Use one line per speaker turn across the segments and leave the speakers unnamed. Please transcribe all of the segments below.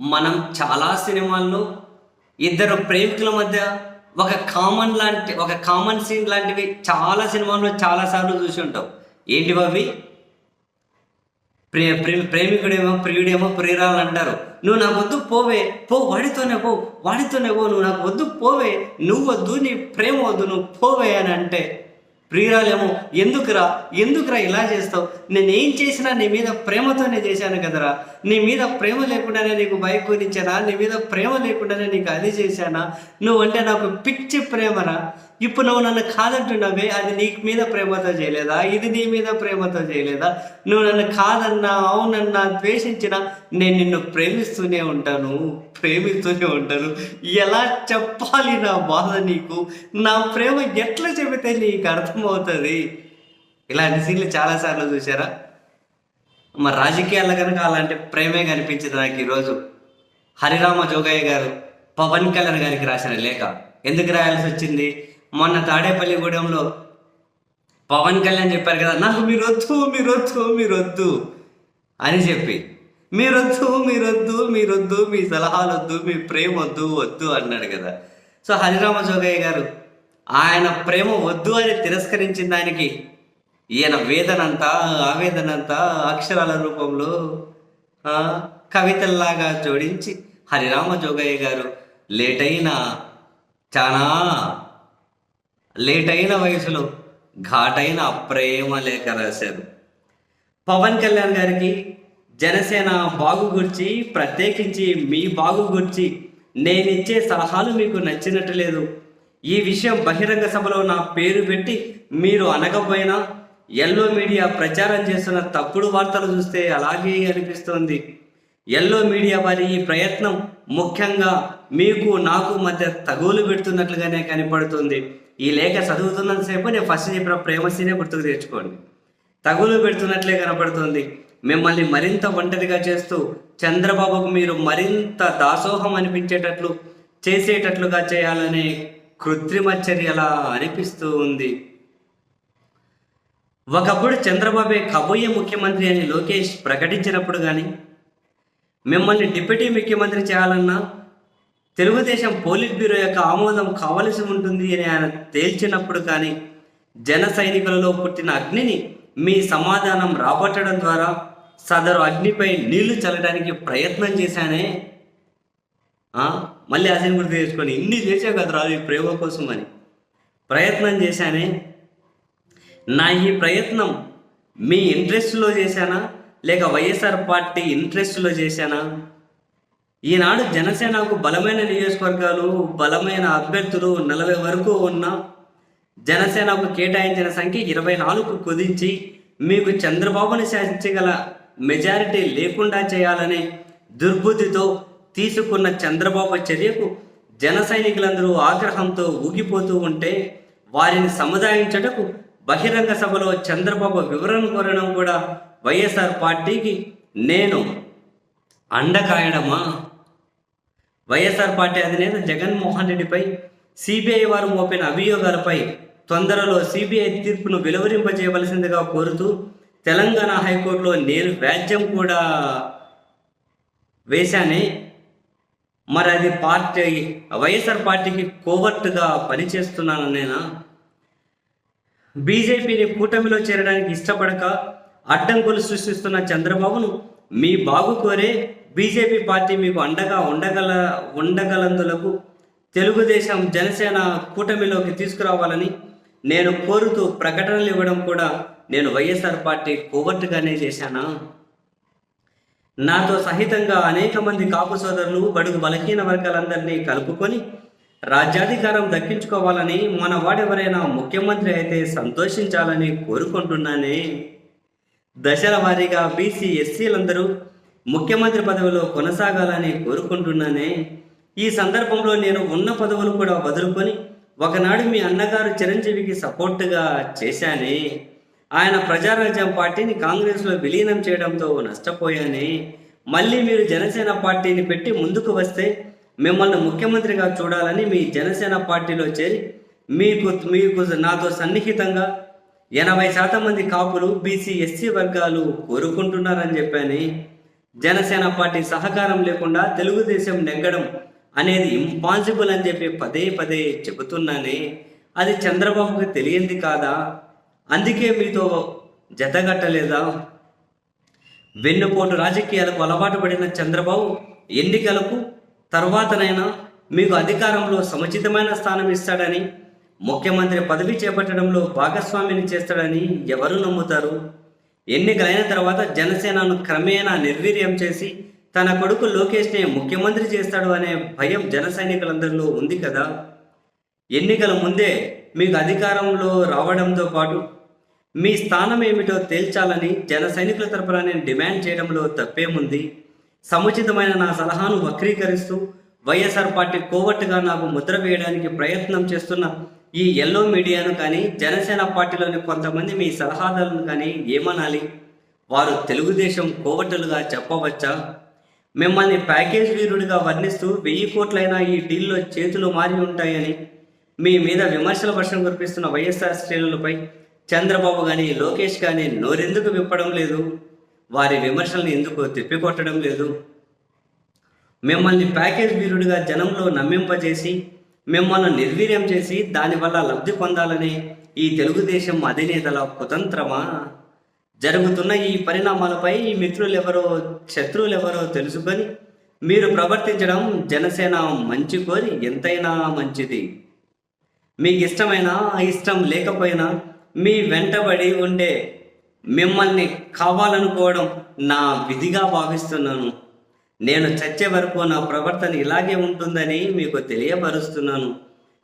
మనం చాలా సినిమాల్లో ఇద్దరు ప్రేమికుల మధ్య ఒక కామన్ లాంటి ఒక కామన్ సీన్ లాంటివి చాలా సినిమాల్లో చాలాసార్లు చూసి ఉంటాం. ఏంటివి అవి ప్రే ప్రేమ ప్రేమికుడేమో ప్రియుడేమో ప్రియురాలు అంటారు. నువ్వు నాకు వద్దు పోవే. పో వాడితోనే పో వాడితోనే పో నువ్వు నాకు వద్దు పోవే. నువ్వు వద్దు నీ ప్రేమ వద్దు నువ్వు పోవే అని అంటే ప్రియురాలేమో ఎందుకురా? ఎందుకురా ఇలా చేస్తావు? నేను ఏం చేసినా నీ మీద ప్రేమతోనే చేశాను కదరా. నీ మీద ప్రేమ లేకుండానే నీకు బైక్ కొనిచ్చానా? నీ మీద ప్రేమ లేకుండానే నీకు అది చేశానా? నువ్వంటే నాకు పిచ్చి ప్రేమరా. ఇప్పుడు నువ్వు నన్ను కాదంటున్నావే అది నీ మీద ప్రేమతో చేయలేదా? ఇది నీ మీద ప్రేమతో చేయలేదా? నువ్వు నన్ను కాదన్నా అవునన్నా ద్వేషించినా నేను నిన్ను ప్రేమిస్తూనే ఉంటాను ప్రేమిస్తూనే ఉంటాను. ఎలా చెప్పాలి నా బాధ నీకు? నా ప్రేమ ఎట్లా చెబితే నీకు అర్థమవుతుంది? ఇలాంటి సీన్లు చాలాసార్లు చూసారా మరి రాజకీయాల్లో కనుక అలాంటి ప్రేమే కనిపించింది నాకు ఈరోజు. హరిరామ జోగయ్య గారు పవన్ కళ్యాణ్ గారికి రాసిన లేఖ. ఎందుకు రాయాల్సి వచ్చింది? మొన్న తాడేపల్లిగూడెంలో పవన్ కళ్యాణ్ చెప్పారు కదా నాకు మీరు వద్దు మీరు వద్దు మీరు వద్దు అని చెప్పి. మీరొద్దు మీరొద్దు మీరొద్దు మీ సలహాలు వద్దు మీ ప్రేమ వద్దు వద్దు అన్నాడు కదా. సో హరిరామ జోగయ్య గారు ఆయన ప్రేమ వద్దు అని తిరస్కరించిన దానికి ఈయన వేదనంతా ఆవేదనంతా అక్షరాల రూపంలో కవితల్లాగా జోడించి హరిరామ జోగయ్య గారు లేటైన చాలా లేట్ అయిన వయసులో ఘాటైన ప్రేమ లేఖ రాశారు. పవన్ కళ్యాణ్ గారికి జనసేన బాగు గురించి ప్రత్యేకించి మీ బాగు గురించి నేనిచ్చే సలహాలు మీకు నచ్చినట్టు లేదు. ఈ విషయం బహిరంగ సభలో నా పేరు పెట్టి మీరు అనకపోయినా ఎల్లో మీడియా ప్రచారం చేస్తున్న తప్పుడు వార్తలు చూస్తే అలాగే అనిపిస్తోంది. ఎల్లో మీడియా వారి ఈ ప్రయత్నం ముఖ్యంగా మీకు నాకు మధ్య తగులు పెడుతున్నట్లుగానే కనపడుతుంది. ఈ లేఖ చదువుతున్నంతసేపు నేను ఫస్ట్ చెప్పిన ప్రేమసీనే గుర్తుకు తెచ్చుకోండి. తగులు పెడుతున్నట్లే కనపడుతుంది. మిమ్మల్ని మరింత ఒంటరిగా చేస్తూ చంద్రబాబుకు మీరు మరింత దాసోహం అనిపించేటట్లు చేసేటట్లుగా చేయాలనే కృత్రిమ చర్యలా అనిపిస్తూ ఉంది. ఒకప్పుడు చంద్రబాబే కాబోయే ముఖ్యమంత్రి అని లోకేష్ ప్రకటించినప్పుడు కానీ మిమ్మల్ని డిప్యూటీ ముఖ్యమంత్రి చేయాలన్నా తెలుగుదేశం పోలీస్ బ్యూరో యొక్క ఆమోదం కావలసి ఉంటుంది అని ఆయన తేల్చినప్పుడు కానీ జన సైనికులలో పుట్టిన అగ్నిని మీ సమాధానం రాబట్టడం ద్వారా సదరు అగ్నిపై నీళ్ళు చల్లడానికి ప్రయత్నం చేశానే? మళ్ళీ అసలు గుర్తు తెచ్చుకొని ఇన్ని చేసావు కదా రాదు ఈ ప్రేమ కోసం అని. ప్రయత్నం చేశానే? నా ఈ ప్రయత్నం మీ ఇంట్రెస్ట్లో చేశానా? లేక వైఎస్ఆర్ పార్టీ ఇంట్రెస్ట్లో చేశానా? ఈనాడు జనసేనకు బలమైన నియోజకవర్గాలు బలమైన అభ్యర్థులు నలభై వరకు ఉన్న జనసేనకు కేటాయించిన సంఖ్య ఇరవై నాలుగు కుదించి మీకు చంద్రబాబుని శాసించగల మెజారిటీ లేకుండా చేయాలనే దుర్బుద్ధితో తీసుకున్న చంద్రబాబు చర్యకు జన సైనికులందరూ ఆగ్రహంతో ఊగిపోతూ ఉంటే వారిని సముదాయించటకు బహిరంగ సభలో చంద్రబాబు వివరణ కోరడం కూడా వైఎస్ఆర్ పార్టీకి నేను అండకాయడమా? వైఎస్ఆర్ పార్టీ అధినేత జగన్మోహన్ రెడ్డిపై సిబిఐ వారు మోపిన అభియోగాలపై తొందరలో సిబిఐ తీర్పును వెలువరింపజేయవలసిందిగా కోరుతూ తెలంగాణ హైకోర్టులో నేను వ్యాజ్యం కూడా వేశానే. మరి అది పార్టీ వైఎస్ఆర్ పార్టీకి కోవర్టుగా పనిచేస్తున్నాను నేనా బీజేపీని కూటమిలో చేరడానికి ఇష్టపడక అడ్డంకులు సృష్టిస్తున్న చంద్రబాబును మీ బాగు కోరే బీజేపీ పార్టీ మీకు అండగా ఉండగల ఉండగలందులకు తెలుగుదేశం జనసేన కూటమిలోకి తీసుకురావాలని నేను కోరుతూ ప్రకటనలు ఇవ్వడం కూడా నేను వైఎస్ఆర్ పార్టీ కోవర్టుగానే చేశానా? నాతో సహితంగా అనేక మంది కాపు సోదరులు బడుగు బలహీన వర్గాలందరినీ కలుపుకొని రాజ్యాధికారం దక్కించుకోవాలని మన వాడెవరైనా ముఖ్యమంత్రి అయితే సంతోషించాలని కోరుకుంటున్నానే. దశల వారీగా బీసీ ఎస్సీలందరూ ముఖ్యమంత్రి పదవిలో కొనసాగాలని కోరుకుంటున్నానే. ఈ సందర్భంలో నేను ఉన్న పదవులు కూడా వదులుకొని ఒకనాడు మీ అన్నగారు చిరంజీవికి సపోర్టుగా చేశానే. ఆయన ప్రజారాజ్యం పార్టీని కాంగ్రెస్లో విలీనం చేయడంతో నష్టపోయానే. మళ్ళీ మీరు జనసేన పార్టీని పెట్టి ముందుకు వస్తే మిమ్మల్ని ముఖ్యమంత్రిగా చూడాలని మీ జనసేన పార్టీలో చేరి మీకు మీకు నాతో సన్నిహితంగా ఎనభై శాతం మంది కాపులు బీసీ ఎస్సీ వర్గాలు కోరుకుంటున్నారని చెప్పాను జనసేన పార్టీ సహకారం లేకుండా తెలుగుదేశం నెగ్గడం అనేది ఇంపాసిబుల్ అని చెప్పి పదే పదే చెబుతున్నానే. అది చంద్రబాబుకి తెలియంది కాదా? అందుకే మీతో జతగట్టలేదా వెన్నుపోటు రాజకీయాలకు అలవాటు పడిన చంద్రబాబు ఎన్నికలకు తర్వాతనైనా మీకు అధికారంలో సముచితమైన స్థానం ఇస్తాడని ముఖ్యమంత్రి పదవి చేపట్టడంలో భాగస్వామిని చేస్తాడని ఎవరు నమ్ముతారు? ఎన్నికలైన తర్వాత జనసేనను క్రమేణా నిర్వీర్యం చేసి తన కొడుకు లోకేష్ని ముఖ్యమంత్రి చేస్తాడు అనే భయం జన సైనికులందరిలో ఉంది కదా? ఎన్నికల ముందే మీకు అధికారంలో రావడంతో పాటు మీ స్థానం ఏమిటో తేల్చాలని జన సైనికుల తరపున నేను డిమాండ్ చేయడంలో తప్పేముంది? సముచితమైన నా సలహాను వక్రీకరిస్తూ వైఎస్ఆర్ పార్టీ కోవట్టుగా నాకు ముద్ర వేయడానికి ప్రయత్నం చేస్తున్న ఈ ఎల్లో మీడియాను కానీ జనసేన పార్టీలోని కొంతమంది మీ సలహాదారులను కానీ ఏమనాలి? వారు తెలుగుదేశం కోవటలుగా చెప్పవచ్చా? మిమ్మల్ని ప్యాకేజ్ వీరుడిగా వర్ణిస్తూ వెయ్యి కోట్లైనా ఈ డీల్లో చేతులు మారి ఉంటాయని మీ మీద విమర్శల వర్షం కురిపిస్తున్న వైఎస్ఆర్ శ్రేణులపై చంద్రబాబు కానీ లోకేష్ కానీ నోరెందుకు విప్పడం లేదు? వారి విమర్శల్ని ఎందుకు తిప్పికొట్టడం లేదు? మిమ్మల్ని ప్యాకేజ్ వీరుడిగా జనంలో నమ్మింపజేసి మిమ్మల్ని నిర్వీర్యం చేసి దానివల్ల లబ్ధి పొందాలని ఈ తెలుగుదేశం అధినేతల కుతంత్రమా? జరుగుతున్న ఈ పరిణామాలపై ఈ మిత్రులు ఎవరో శత్రువులు ఎవరో తెలుసుకొని మీరు ప్రవర్తించడం జనసేన మంచి కోరి ఎంతైనా మంచిది. మీకు ఇష్టమైన ఇష్టం లేకపోయినా మీ వెంటబడి ఉండే మిమ్మల్ని కావాలనుకోవడం నా విధిగా భావిస్తున్నాను. నేను చచ్చే వరకు నా ప్రవర్తన ఇలాగే ఉంటుందని మీకు తెలియపరుస్తున్నాను.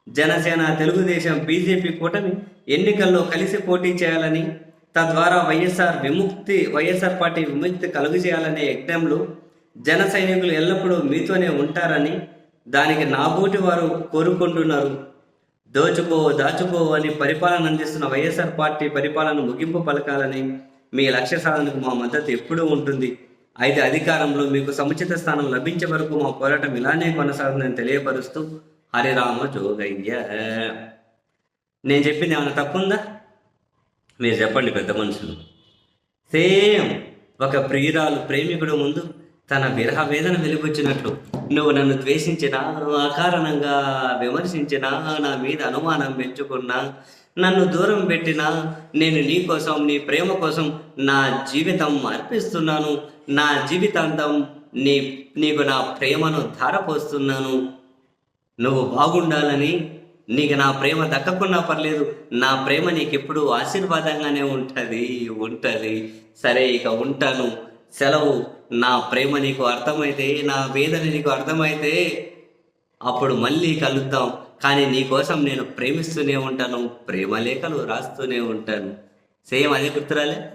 జనసేన తెలుగుదేశం బీజేపీ కూటమి ఎన్నికల్లో కలిసి పోటీ చేయాలని తద్వారా వైఎస్ఆర్ విముక్తి వైఎస్ఆర్ పార్టీ విముక్తి కలుగు చేయాలనే యజ్ఞంలో జన సైనికులు ఎల్లప్పుడూ మీతోనే ఉంటారని దానికి నాబోటి వారు కోరుకుంటున్నారు. దోచుకో దాచుకో అని పరిపాలన అందిస్తున్న వైఎస్ఆర్ పార్టీ పరిపాలన ముగింపు పలకాలని మీ లక్ష్య సాధనకు మా మద్దతు ఎప్పుడూ ఉంటుంది. అయితే అధికారంలో మీకు సముచిత స్థానం లభించే వరకు మా పోరాటం ఇలానే కొనసాగుతుందని తెలియపరుస్తూ హరిరామ జోగయ్య. నేను చెప్పింది ఏమైనా తప్పుందా? మీరు చెప్పండి పెద్ద మనుషులు. సేమ్ ఒక ప్రియురాలు ప్రేమికుడు ముందు తన విరహ వేదన వెలిబుచ్చినట్లు. నువ్వు నన్ను ద్వేషించినా అకారణంగా విమర్శించినా నా మీద అనుమానం పెంచుకున్నా నన్ను దూరం పెట్టినా నేను నీ కోసం నీ ప్రేమ కోసం నా జీవితం అర్పిస్తున్నాను. నా జీవితాంతం నీ నీకు నా ప్రేమను ధారపోస్తున్నాను. నువ్వు బాగుండాలని నీకు నా ప్రేమ దక్కకున్నా పర్లేదు. నా ప్రేమ నీకు ఎప్పుడు ఆశీర్వాదంగానే ఉంటుంది ఉంటుంది. సరే ఇక ఉంటాను. సెలవు. నా ప్రేమ నీకు అర్థమైతే నా వేదన నీకు అర్థమైతే అప్పుడు మళ్ళీ కలుద్దాం. కానీ నీకోసం నేను ప్రేమిస్తూనే ఉంటాను ప్రేమ లేఖలు రాస్తూనే ఉంటాను. సేమ్ అదే గుర్తురాలే?